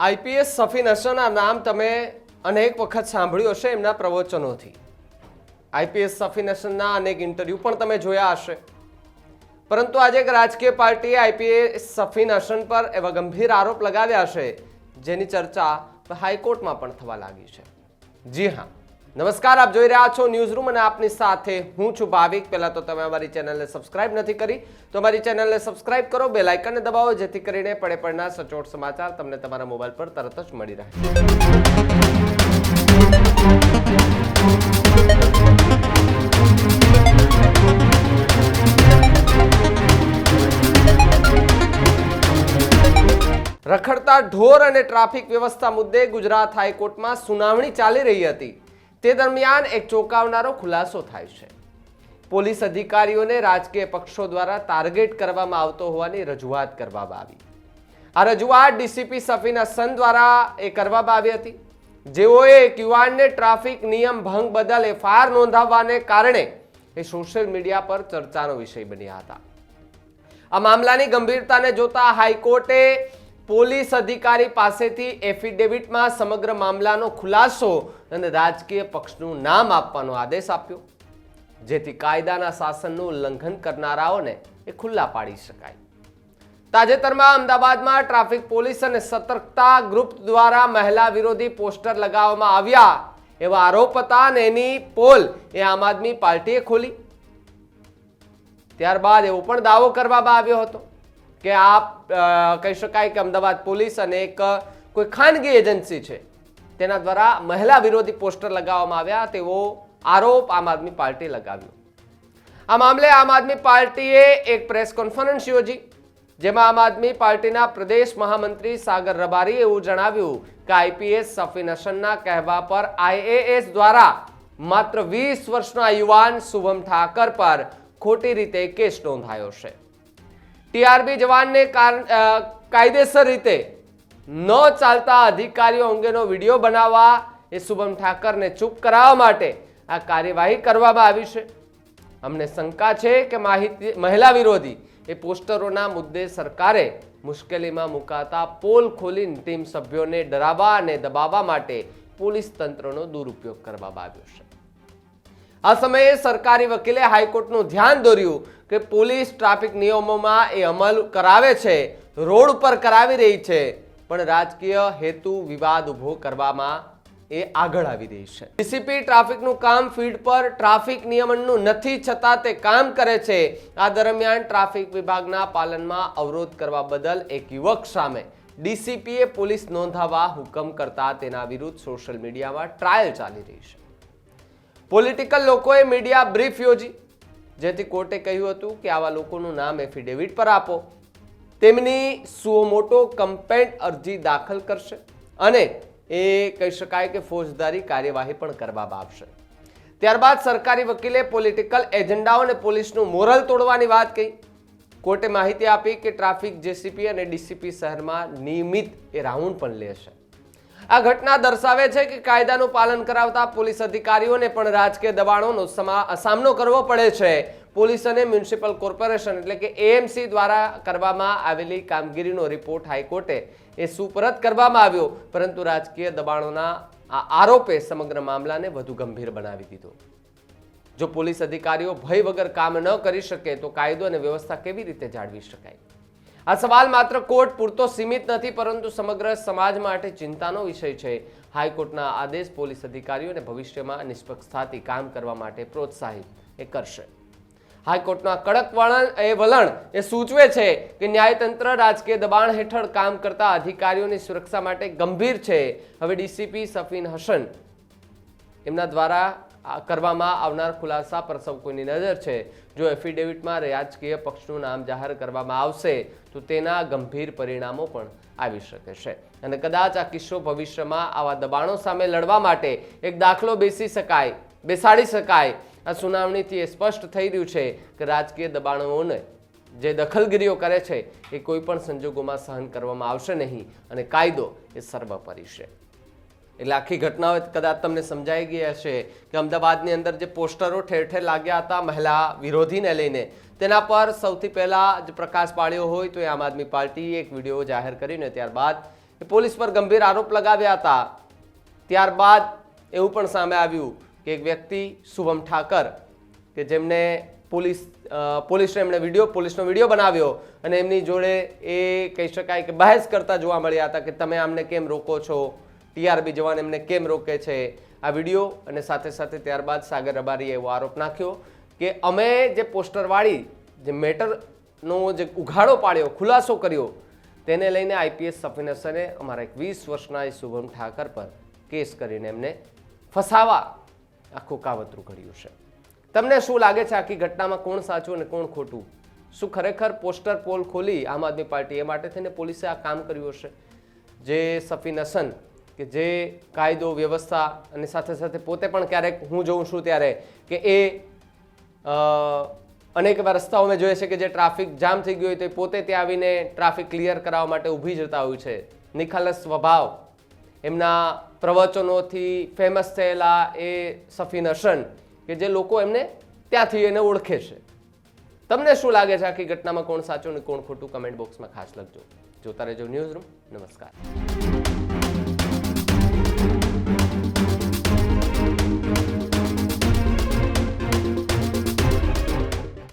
IPS Safin હસનના નામ તમે અનેક વખત સાંભળ્યું હશે એમના પ્રવચનોથી. આઈપીએસ સફીન હસનના અનેક ઇન્ટરવ્યૂ પણ તમે જોયા હશે. પરંતુ આજે એક રાજકીય પાર્ટીએ આઈપીએસ સફીન હસન પર એવા ગંભીર આરોપ લગાવ્યા છે, જેની ચર્ચા હાઈકોર્ટમાં પણ થવા લાગી છે. જી હા. નમસ્કાર, આપ જોઈ રહ્યા છો ન્યૂઝ રૂમ અને આપની સાથે હું છું ભાવિક. પહેલા તો તમે અમારી ચેનલને સબસ્ક્રાઇબ નથી કરી, તો અમારી ચેનલને સબસ્ક્રાઇબ કરો બે લાઇકનને દબાવો, જેથી કરીને પડે પડના સચોટ સમાચાર તમને તમારા મોબાઈલ પર તરત જ મળી રહે. રખડતા ઢોર અને ટ્રાફિક વ્યવસ્થા મુદ્દે ગુજરાત હાઈકોર્ટમાં સુનાવણી ચાલી રહી હતી. તે દરમિયાન એક ચોંકાવનારો ખુલાસો થાય છે. પોલીસ અધિકારીઓને રાજકીય પક્ષો દ્વારા ટાર્ગેટ કરવામાં આવતો હોવાની રજૂઆત કરવામાં આવી. આ રજૂઆત ડીસીપી સફીન હસન દ્વારા એ કરવામાં આવી હતી. જેઓએ એક યુવાનને ટ્રાફિક નિયમ ભંગ બદલ એફઆઈઆર નોંધાવવાને કારણે એ સોશિયલ મીડિયા પર ચર્ચાનો વિષય બન્યા હતા. આ મામલાની ગંભીરતાને જોતા હાઈકોર્ટે પોલીસ અધિકારી પાસેથી એફિડેવિટમાં સમગ્ર મામલાનો ખુલાસો અને રાજકીય પક્ષનું નામ આપવાનો આદેશ આપ્યો. જેથી કાયદાના શાસનનું ઉલ્લંઘન કરનારાઓને એ ખુલ્લા પાડી શકાય. તાજેતરમાં અમદાવાદમાં ટ્રાફિક પોલીસ અને સતર્કતા ગ્રુપ દ્વારા મહિલા વિરોધી પોસ્ટર લગાવવામાં આવ્યા એવા આરોપ હતા અને એની પોલ એ આમ આદમી પાર્ટીએ ખોલી. ત્યારબાદ એવો પણ દાવો કરવામાં આવ્યો હતો. કે આ કહી શકાય કે અમદાવાદ પોલીસ અને એક કોઈ ખાનગી એજન્સી છે, તેના દ્વારા મહિલા વિરોધી પોસ્ટર લગાવવામાં આવ્યા, તેવો આરોપ આમ આદમી પાર્ટી લગાવ્યો. આ મામલે આમ આદમી પાર્ટીએ એક પ્રેસ કોન્ફરન્સ યોજી, જેમાં આમ આદમી પાર્ટીના પ્રદેશ મહામંત્રી સાગર રબારીએ એવું જણાવ્યું કે આઈપીએસ સફીન હસનના કહેવા પર આઈએએસ દ્વારા માત્ર વીસ વર્ષના યુવાન શુભમ ઠાકર પર ખોટી રીતે કેસ નોંધાયો છે. ટીઆરબી જવાનને કારણ કાયદેસર રીતે ન ચાલતા અધિકારીઓ અંગેનો વીડિયો બનાવવા એ શુભમ ઠાકરને ચૂપ કરાવવા માટે આ કાર્યવાહી કરવામાં આવી છે. અમને શંકા છે કે માહિતી, મહિલા વિરોધી એ પોસ્ટરોના મુદ્દે સરકારે મુશ્કેલીમાં મુકાતા પોલ ખોલીને ટીમ સભ્યોને ડરાવવા અને દબાવવા માટે પોલીસ તંત્રનો દુરુપયોગ કરવામાં આવ્યો છે. આ સમયે સરકારી વકીલે હાઈકોર્ટનું ધ્યાન દોર્યું કે પોલીસ ટ્રાફિક નિયમોમાં એ અમલ કરાવે છે, રોડ ઉપર કરાવી રહી છે, પણ રાજકીય હેતુ વિવાદ ઊભો કરવામાં એ આગળ આવી રહી છે. ડીસીપી ટ્રાફિકનું કામ ફીડ પર ટ્રાફિક નિયમનનું નથી છતાં તે કામ કરે છે. આ દરમિયાન ટ્રાફિક વિભાગના પાલનમાં અવરોધ કરવા બદલ એક યુવક સામે ડીસીપીએ પોલીસ નોંધાવવા હુકમ કરતા તેના વિરુદ્ધ સોશિયલ મીડિયામાં ટ્રાયલ ચાલી રહી છે. પોલિટિકલ લોકોએ મીડિયા બ્રીફ યોજી, જેથી કોર્ટે કહ્યું હતું કે આવા લોકોનું નામ એફિડેવિટ પર આપો. તેમની સુઓમોટો કમ્પેન્ટ અરજી દાખલ કરશે અને એ કહી શકાય કે ફોજદારી કાર્યવાહી પણ કરવામાં આવશે. ત્યારબાદ સરકારી વકીલે પોલિટિકલ એજન્ડાઓ અને પોલીસનું મોરલ તોડવાની વાત કહી. કોર્ટે માહિતી આપી કે ટ્રાફિક, જેસીપી અને ડીસીપી શહેરમાં નિયમિત એ રાઉન્ડ પણ લેશે આ ઘટના દર્શાવે છે કે કાયદાનું પાલન કરાવતા પોલીસ અધિકારીઓને પણ રાજકીય દબાણોનો સમા- સામનો કરવો પડે છે. પોલીસ અને મ્યુનિસિપલ કોર્પોરેશન એટલે કે એએમસી દ્વારા કરવામાં આવેલી કામગીરીનો રિપોર્ટ હાઈકોર્ટે એ સુપરત કરવામાં આવ્યો. પરંતુ રાજકીય દબાણોના આ આરોપે સમગ્ર મામલાને વધુ ગંભીર બનાવી દીધો. જો પોલીસ અધિકારીઓ ભય વગર કામ ન કરી શકે તો કાયદો અને વ્યવસ્થા કેવી રીતે જાળવી શકાય? આ સવાલ માત્ર કોર્ટ પૂરતો સીમિત નથી, પરંતુ સમગ્ર સમાજ માટે ચિંતાનો વિષય છે. હાઈકોર્ટના આદેશ પોલીસ અધિકારીઓને ભવિષ્યમાં નિષ્પક્ષતાથી કામ કરવા માટે પ્રોત્સાહિત એ કરશે. હાઈકોર્ટના કડક વલણ એ વલણ એ સૂચવે છે કે ન્યાયતંત્ર રાજકીય દબાણ હેઠળ કામ કરતા અધિકારીઓની સુરક્ષા માટે ગંભીર છે. હવે ડીસીપી સફીન હસન એમના દ્વારા કરવામાં આવનાર ખુલાસા પર સૌ કોઈની નજર છે. જો એફિડેવિટમાં રાજકીય પક્ષનું નામ જાહેર કરવામાં આવશે, તો તેના ગંભીર પરિણામો પણ આવી શકે છે. અને કદાચ આ કિસ્સો ભવિષ્યમાં આવા દબાણો સામે લડવા માટે એક દાખલો બેસી શકાય, બેસાડી શકાય. આ સુનાવણીથી એ સ્પષ્ટ થઈ રહ્યું છે કે રાજકીય દબાણોને જે દખલગીરીઓ કરે છે, એ કોઈ પણ સંજોગોમાં સહન કરવામાં આવશે નહીં અને કાયદો એ સર્વોપરી છે. એટલે આખી ઘટનાઓ કદાચ તમને સમજાઈ ગઈ હશે કે અમદાવાદની અંદર જે પોસ્ટરો ઠેર ઠેર લાગ્યા હતા મહિલા વિરોધીને લઈને. તેના પર સૌથી પહેલાં જ પ્રકાશ પાડ્યો હોય તો એ આમ આદમી પાર્ટીએ એક વીડિયો જાહેર કરીને ત્યારબાદ પોલીસ પર ગંભીર આરોપ લગાવ્યા હતા. ત્યારબાદ એવું પણ સામે આવ્યું કે એક વ્યક્તિ, શુભમ ઠાકર, કે જેમને પોલીસ પોલીસનો એમણે વીડિયો, પોલીસનો વીડિયો બનાવ્યો અને એમની જોડે એ કહી શકાય કે બહેસ કરતા જોવા મળ્યા હતા કે તમે આમને કેમ રોકો છો? ટીઆરબી જવાન એમને કેમ રોકે છે આ વીડિયો અને સાથે સાથે ત્યારબાદ સાગર રબારીએ એવો આરોપ નાખ્યો કે અમે જે પોસ્ટરવાળી જે મેટરનો જે ઉઘાડો પાડ્યો, ખુલાસો કર્યો, તેને લઈને આઈપીએસ સફીનસને અમારા એક વીસ વર્ષના એ શુભમ ઠાકર પર કેસ કરીને એમને ફસાવા આખું કાવતરું ઘડ્યું છે. તમને શું લાગે છે આખી ઘટનામાં કોણ સાચું અને કોણ ખોટું? શું ખરેખર પોસ્ટર પોલ ખોલી આમ આદમી પાર્ટી એ માટે થઈને પોલીસે આ કામ કર્યું હશે? જે સફીન હસન કે જે કાયદો, વ્યવસ્થા અને સાથે સાથે પોતે પણ ક્યારેક હું જોઉં છું ત્યારે કે એ અનેક એવા રસ્તાઓ મેં જોઈએ છે કે જે ટ્રાફિક જામ થઈ ગયું હોય તો પોતે ત્યાં આવીને ટ્રાફિક ક્લિયર કરાવવા માટે ઊભી જતા હોય છે. નિખાલસ સ્વભાવ. એમના પ્રવચનોથી ફેમસ થયેલા એ સફીન હસન કે જે લોકો એમને ત્યાંથી એને ઓળખે છે. તમને શું લાગે છે આખી ઘટનામાં કોણ સાચું અને કોણ ખોટું? કમેન્ટ બોક્સમાં ખાસ લખજો. જોતા રહેજો ન્યૂઝ રૂમ. નમસ્કાર.